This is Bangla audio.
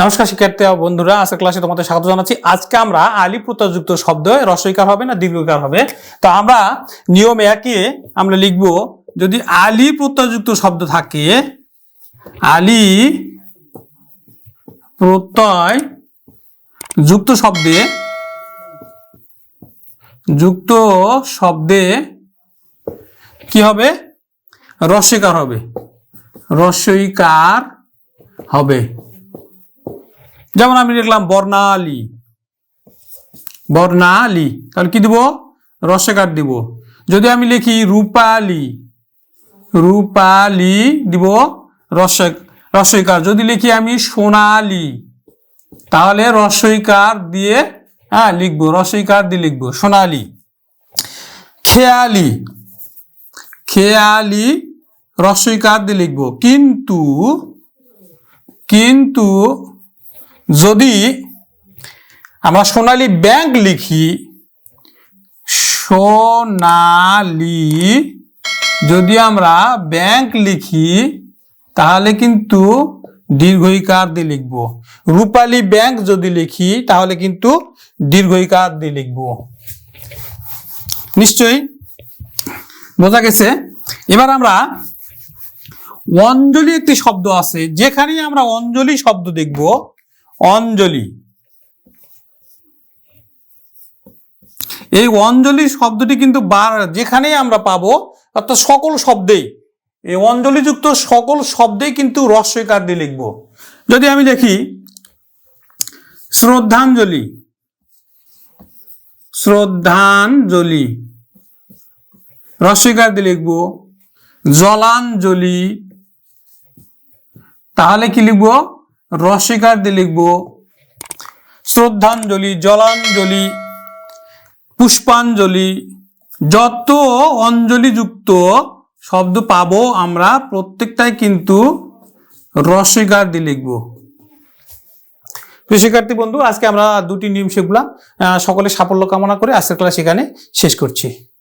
নমস্কার শিক্ষার্থী বন্ধুরা, আজকের ক্লাসে তোমাদের স্বাগত জানাচ্ছি। আজকে আমরা আলি প্রত্যয়যুক্ত শব্দ, রসইকার হবে না দীর্ঘকার হবে? তো আমরা নিয়ম একে আমরা লিখব, যদি আলি প্রত্যয়যুক্ত শব্দ থাকে আলি প্রত্যয় যুক্ত শব্দে যুক্ত শব্দে কি হবে? রস্যইকার হবে। রস্যইকার হবে। যেমন আমি লিখলাম বর্ণালী। বর্ণালী। তাহলে কি দিব? রসেকার দিব। যদি আমি লিখি রূপালী রূপালী দিব রসে রসইকার। যদি লিখি আমি সোনালী, তাহলে রসইকার দিয়ে হ্যাঁ লিখব, রসইকার দিয়ে লিখব, সোনালী। খেয়ালি খেয়ালি, রসইকার দিয়ে লিখব। কিন্তু কিন্তু যদি আমরা সোনালী ব্যাংক লিখি, সোনালী যদি আমরা ব্যাংক লিখি, তাহলে কিন্তু দীর্ঘইকার দিয়ে লিখব। রূপালী ব্যাংক যদি লিখি, তাহলে কিন্তু দীর্ঘইকার দিয়ে লিখব। নিশ্চয়ই বোঝা গেছে? এবার আমরা অঞ্জলি একটি শব্দ আছে, যেখানেই আমরা অঞ্জলি শব্দ দেখব অঞ্জলি। এই অঞ্জলি শব্দটি কিন্তু যেখানেই আমরা পাবো অর্থাৎ সকল শব্দেই। এই অঞ্জলিযুক্ত সকল শব্দেই কিন্তু রস্যকার দিয়ে লিখব। যদি আমি দেখি, শ্রদ্ধাঞ্জলি। শ্রদ্ধাঞ্জলি। রস্যকার দিয়ে লিখব, জলাঞ্জলি। তাহলে কি লিখব? রসিকার দিয়ে লিখব, শ্রদ্ধাঞ্জলি, জলাঞ্জলি, পুষ্পাঞ্জলি, যত অঞ্জলিযুক্ত শব্দ পাবো আমরা, প্রত্যেকটাই কিন্তু রসিকার দিয়ে লিখব শিক্ষার্থী বন্ধু, আজকে আমরা দুটি নিয়ম শিখলাম। সকলে সাফল্য কামনা করে আজকের ক্লাস এখানে শেষ করছি।